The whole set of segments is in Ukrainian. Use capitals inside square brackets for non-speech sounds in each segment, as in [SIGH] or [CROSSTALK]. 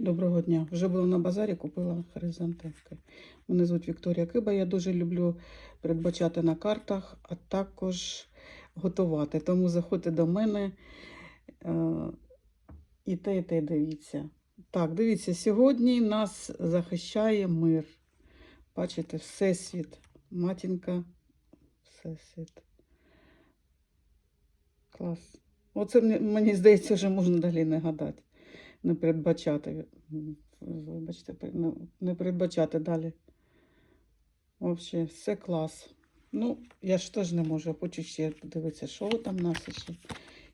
Доброго дня. Вже була на базарі, купила хризантемки. Мене звуть Вікторія Киба. Я дуже люблю передбачати на картах, а також готувати. Тому заходьте до мене е, і те, і те дивіться. Так, дивіться, сьогодні нас захищає мир. Бачите, Всесвіт. Матінка, Всесвіт. Клас. Оце мені- здається, вже можна далі не гадати не передбачати. Вибачте, не- передбачати далі. Взагалі, все клас. Ну, я ж теж не можу, я хочу ще подивитися, що там в нас ще.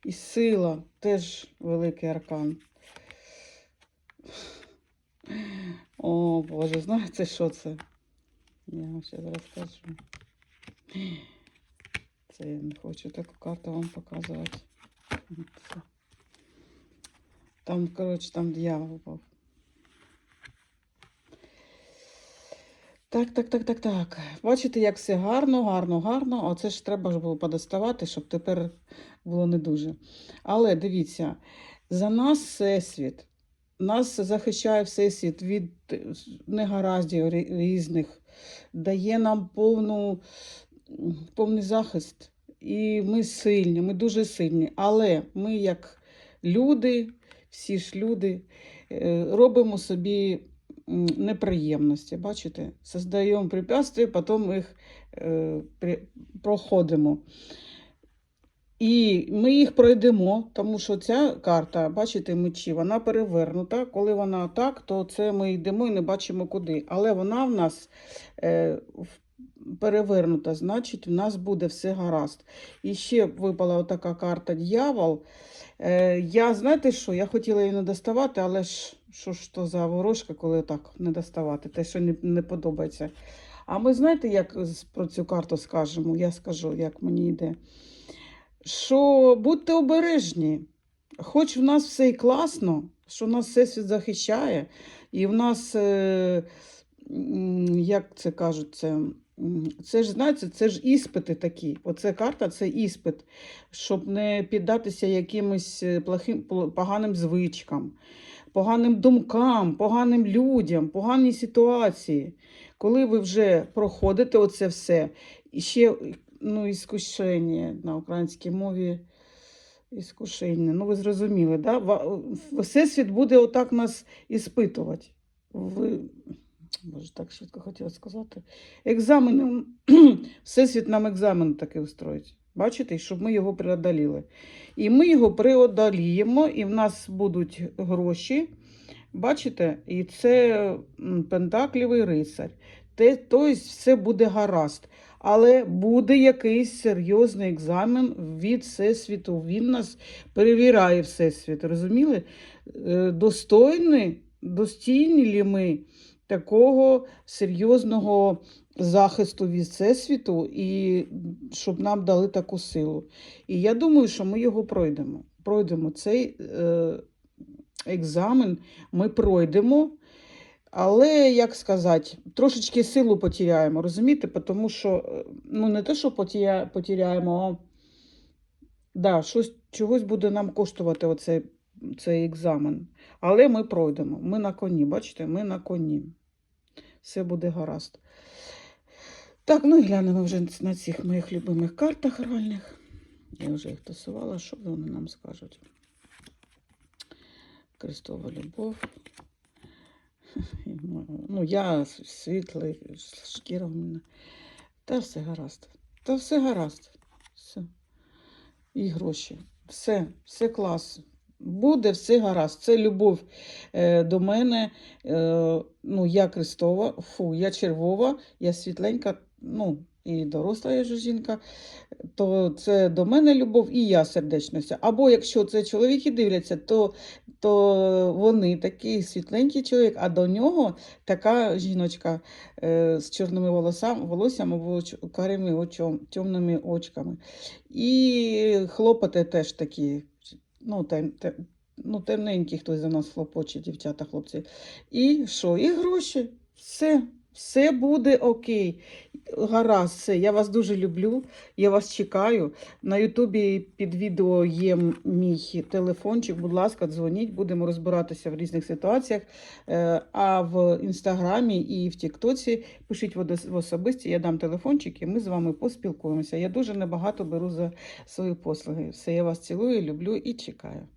І сила теж великий аркан. О, Боже, знаєте, що це? Я вам ще зараз скажу. Це я не хочу таку карту вам показувати. Це. Там, коротше, там дьявол був. Так, так, так, так, так. Бачите, як все гарно, гарно, гарно. Оце ж треба ж було подоставати, щоб тепер було не дуже. Але дивіться, за нас всесвіт. Нас захищає всесвіт від е, негараздів різних, дає нам повну, повний захист. І ми сильні, ми дуже сильні. Але ми, як люди, всі ж люди, е, робимо собі неприємності. Бачите? Создаємо препятствия, потім їх е, проходимо. І ми їх пройдемо, тому що ця карта, бачите, мечі, вона перевернута. Коли вона так, то це ми йдемо і не бачимо куди. Але вона в нас е, в- перевернута, значить, в нас буде все гаразд. І ще випала отака карта дьявол. Е, я, знаєте що, я хотіла її не доставати, але ж що ж то за ворожка, коли так не доставати, те, що не, не подобається. А ми знаєте, як про цю карту скажемо? Я скажу, як мені йде. Що будьте обережні, хоч в нас все і класно, що нас всесвіт захищає, і в нас, е, як це кажуть, це, це ж знаєте, це ж іспити такі. Оце карта це іспит, щоб не піддатися якимось е, плохим, поганим звичкам, поганим думкам, поганим людям, поганій ситуації. Коли ви вже проходите оце все, ще ну, іскушення на українській мові. Іскушення. Ну, ви зрозуміли, да? Всесвіт буде отак нас іспитувати. Ви... Боже, так швидко хотіла сказати. Екзамени. [CLEARS THROAT] Всесвіт нам екзамен такий устроїть. Бачите, щоб ми його преодоліли. І ми його преодоліємо, і в нас будуть гроші. Бачите, і це пентаклівий рицар. Тобто все буде гаразд. Але буде якийсь серйозний екзамен від Всесвіту. Він нас перевіряє Всесвіт. Розуміли? Е, Достойні, достійні лі ми такого серйозного захисту від Всесвіту, і щоб нам дали таку силу. І я думаю, що ми його пройдемо. Пройдемо цей е, екзамен, ми пройдемо. Але, як сказати, трошечки силу потеряємо, розумієте? Тому що, е, ну, не те, що потеряємо, а да, щось, чогось буде нам коштувати оцей, цей екзамен. Але ми пройдемо. Ми на коні, бачите, ми на коні. Все буде гаразд. Так, ну і глянемо вже на цих моїх любимих картах гральних. Я вже їх тасувала, що вони нам скажуть. Крестова любов. Ну, я світлий, шкіра в мене. Та все гаразд. Та все гаразд. Все. І гроші. Все, все клас. Буде все гаразд. Це любов е, до мене. Е, ну, я Крестова, фу, я червова, я світленька, ну, і доросла я ж жінка, то це до мене любов і я сердечності. Або якщо це чоловіки дивляться, то, то вони такий світленький чоловік, а до нього така жіночка е, з чорними волосам, волоссям або карими очом, темними очками. І хлопоти теж такі, ну, тем, тем, ну, темненькі хтось за нас хлопоче, дівчата, хлопці. І що? І гроші. Все, Все буде окей. Гаразд, все. Я вас дуже люблю. Я вас чекаю. На Ютубі під відео є мій телефончик. Будь ласка, дзвоніть, будемо розбиратися в різних ситуаціях. Е, А в інстаграмі і в Тіктоці пишіть в особисті, я дам телефончик, і ми з вами поспілкуємося. Я дуже небагато беру за свої послуги. Все, я вас цілую, люблю і чекаю.